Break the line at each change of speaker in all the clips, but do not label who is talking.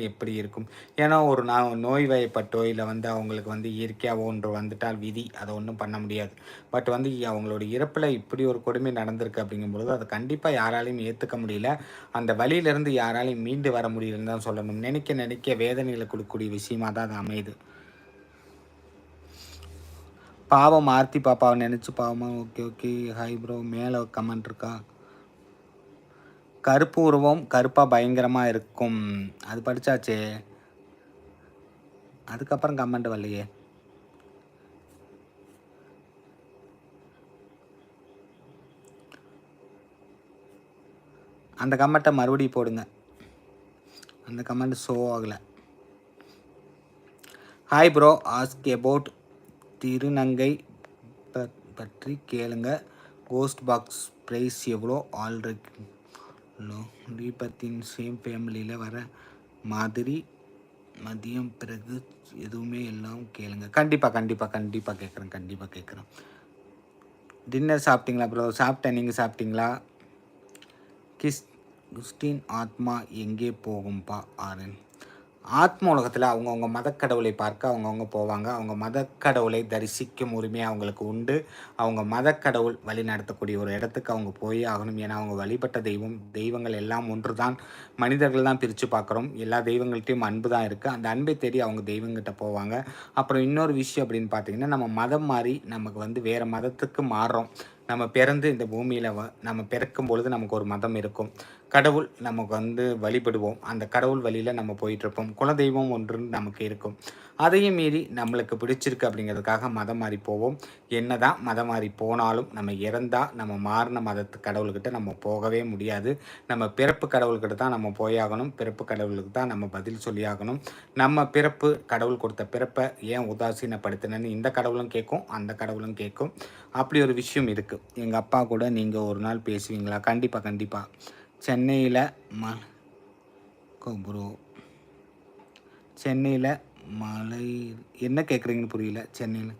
எப்படி இருக்கும்? ஏன்னா ஒரு நான் நோய் வயப்பட்டோ இல்லை வந்து அவங்களுக்கு வந்து இயற்கையாக ஒன்று வந்துட்டால் விதி அதை ஒன்றும் பண்ண முடியாது. பட் வந்து அவங்களோட இறப்பில் இப்படி ஒரு கொடுமை நடந்திருக்கு அப்படிங்கும்பொழுது அதை கண்டிப்பாக யாராலையும் ஏற்றுக்க முடியல. அந்த வழியிலேருந்து யாராலையும் மீண்டு வர முடியலன்னு தான் சொல்லணும். நினைக்க நினைக்க வேதனைகளை கொடுக்கக்கூடிய விஷயமாக தான் அது அமையுது. பாவம் ஆர்த்தி பாப்பாவை நினச்சி பாவமா ஓகே ஓகே ஹாய் ப்ரோ மேலே கமெண்ட் இருக்கா? கருப்பு உருவம் கருப்பாக பயங்கரமாக இருக்கும். அது படித்தாச்சு அதுக்கப்புறம் கமெண்ட் வரலையே. அந்த கமெண்ட்டை மறுபடியும் போடுங்க. அந்த கமெண்ட் ஷோ ஆகலை. ஹாய் ப்ரோ ஆஸ்க் அபவுட் திருநங்கை பற்றி கேளுங்க. கோஸ்ட் பாக்ஸ் ப்ரைஸ் எவ்வளோ? ஆல்ரெடி தீபத்தின் சேம் ஃபேமிலியில் வர மாதிரி மதியம் பிறகு எதுவுமே எல்லாம் கேளுங்க. கண்டிப்பாக கண்டிப்பாக கண்டிப்பாக கேட்குறேன் கண்டிப்பாக கேட்குறேன் டின்னர் சாப்பிட்டீங்களா ப்ரோ சாப்பிட்டேன். நீங்கள் சாப்பிட்டீங்களா? கிஸ் குஸ்டின் ஆத்மா எங்கே போகும்பா ஆரன்? ஆத்ம உலகத்தில் அவங்கவுங்க மதக்கடவுளை பார்க்க அவங்கவுங்க போவாங்க. அவங்க மதக்கடவுளை தரிசிக்கும் உரிமை அவங்களுக்கு உண்டு. அவங்க மதக்கடவுள் வழி நடத்தக்கூடிய ஒரு இடத்துக்கு அவங்க போய் ஆகணும். ஏன்னா அவங்க வழிபட்ட தெய்வம் தெய்வங்கள் எல்லாம் ஒன்று தான் மனிதர்கள் தான் பிரித்து பார்க்குறோம். எல்லா தெய்வங்கள்ட்டையும் அன்பு தான் இருக்குது அந்த அன்பை தேடி அவங்க தெய்வங்கிட்ட போவாங்க. அப்புறம் இன்னொரு விஷயம் அப்படின்னு பார்த்தீங்கன்னா நம்ம மதம் மாறி நமக்கு வந்து வேறு மதத்துக்கு மாறுறோம். நம்ம பிறந்து இந்த பூமியில் வ நம்ம பிறக்கும் பொழுது நமக்கு ஒரு மதம் இருக்கும். கடவுள் நமக்கு வந்து வழிபடுவோம். அந்த கடவுள் வழியில் நம்ம போயிட்டுருப்போம். குலதெய்வம் ஒன்றுன்னு நமக்கு இருக்கும். அதையும் மீறி நம்மளுக்கு பிடிச்சிருக்கு அப்படிங்கிறதுக்காக மதம் மாறி போவோம். என்ன தான் மதம் மாறி போனாலும் நம்ம இறந்தால் நம்ம மாறின மதத்து கடவுள்கிட்ட நம்ம போகவே முடியாது. நம்ம பிறப்பு கடவுள்கிட்ட தான் நம்ம போயாகணும். பிறப்பு கடவுளுக்கு தான் நம்ம பதில் சொல்லியாகணும். நம்ம பிறப்பு கடவுள் கொடுத்த பிறப்பை ஏன் உதாசீனப்படுத்தினேன்னு இந்த கடவுளும் கேட்கும் அந்த கடவுளும் கேட்கும். அப்படி ஒரு விஷயம் இருக்குது எங்கள் அப்பா கூட நீங்கள் ஒரு நாள் பேசுவீங்களா? கண்டிப்பாக கண்டிப்பாக சென்னையில் ம ப்ரோ சென்னையில் மலை என்ன கேட்குறீங்கன்னு புரியல சென்னையில்.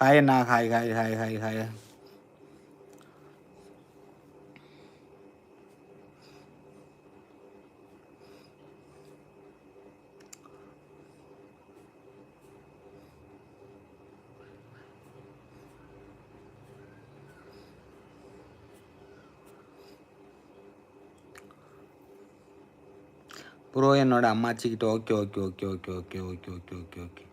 ஹாய் அண்ணா hi hi hi hi hi bro என்னோட அம்மாச்சிக்கிட்ட okay okay okay okay okay okay okay okay okay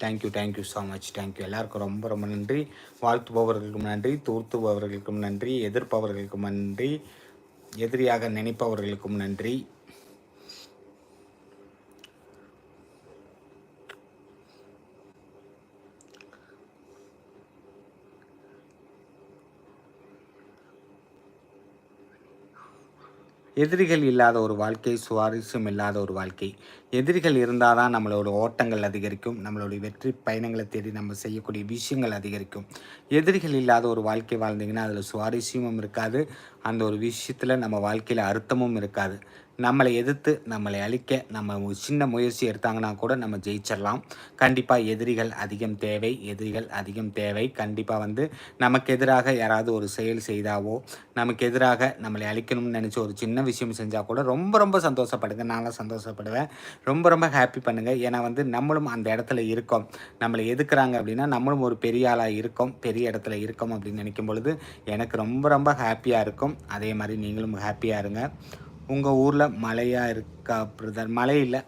thank you thank you so much thank you எல்லாருக்கும் ரொம்ப ரொம்ப நன்றி. வாழ்த்துபவர்களுக்கும் நன்றி. தூர்த்துபவர்களுக்கும் நன்றி. எதிர்ப்பவர்களுக்கும் நன்றி. எதிரியாக நினைப்பவர்களுக்கும் நன்றி. எதிரிகள் இல்லாத ஒரு வாழ்க்கை சுவாரஸ்யம் இல்லாத ஒரு வாழ்க்கை. எதிரிகள் இருந்தால் தான் நம்மளோட ஓட்டங்கள் அதிகரிக்கும். நம்மளுடைய வெற்றி பயணங்களை தேடி நம்ம செய்யக்கூடிய விஷயங்கள் அதிகரிக்கும். எதிரிகள் இல்லாத ஒரு வாழ்க்கை வாழ்ந்தீங்கன்னா அதில் சுவாரஸ்யமும் இருக்காது. அந்த ஒரு விஷயத்தில் நம்ம வாழ்க்கையில் அர்த்தமும் இருக்காது. நம்மளை எதிர்த்து நம்மளை அழிக்க நம்ம சின்ன முயற்சி எடுத்தாங்கன்னா கூட நம்ம ஜெயிச்சிடலாம் கண்டிப்பாக எதிரிகள் அதிகம் தேவை எதிரிகள் அதிகம் தேவை. கண்டிப்பாக வந்து நமக்கு எதிராக யாராவது ஒரு செயல் செய்தாவோ நமக்கு எதிராக நம்மளை அழிக்கணும்னு நினச்சி ஒரு சின்ன விஷயம் செஞ்சால் கூட ரொம்ப ரொம்ப சந்தோஷப்படுங்க. நானும் சந்தோஷப்படுவேன். ரொம்ப ரொம்ப ஹாப்பி பண்ணுங்கள் ஏன்னா வந்து நம்மளும் அந்த இடத்துல இருக்கோம். நம்மளை எதுக்குறாங்க அப்படின்னா நம்மளும் ஒரு பெரிய ஆளாக இருக்கோம் பெரிய இடத்துல இருக்கோம் அப்படின்னு நினைக்கும் பொழுது எனக்கு ரொம்ப ரொம்ப ஹாப்பியாக இருக்கும். அதே மாதிரி நீங்களும் ஹாப்பியாக இருங்க. உங்கள் ஊரில் மழையாக இருக்கா பிரதர் மழை இல்லை.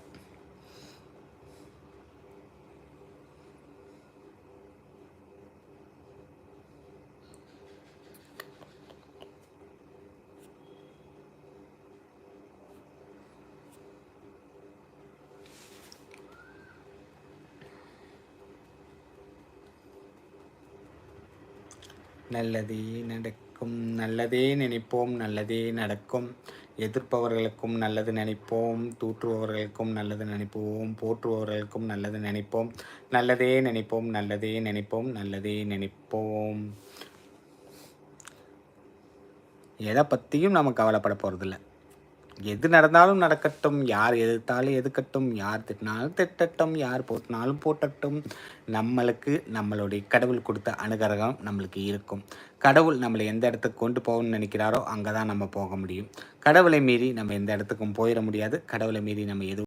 நல்லதே நடக்கும் நல்லதே நினைப்போம் நல்லதே நடக்கும். எதிர்ப்பவர்களுக்கும் நல்லது நினைப்போம் தூற்றுபவர்களுக்கும் நல்லது நினைப்போம் போற்றுபவர்களுக்கும் நல்லது நினைப்போம் நல்லதே நினைப்போம் நல்லதே நினைப்போம் நல்லதே நினைப்போம். எதை பற்றியும் நம்ம கவலைப்பட போகிறதில்ல எது நடந்தாலும் நடக்கட்டும் யார் எதிர்த்தாலும் எதுக்கட்டும் யார் திட்டினாலும் திட்டட்டும் யார் போட்டினாலும் போட்டட்டும். நம்மளுக்கு நம்மளுடைய கடவுள் கொடுத்த அனுகிரகம் நம்மளுக்கு இருக்கும். கடவுள் நம்மளை எந்த இடத்துக்கு கொண்டு போகணும்னு நினைக்கிறாரோ அங்கே தான் நம்ம போக முடியும். கடவுளை மீறி நம்ம எந்த இடத்துக்கும் போயிட முடியாது. கடவுளை மீறி நம்ம எதுவும்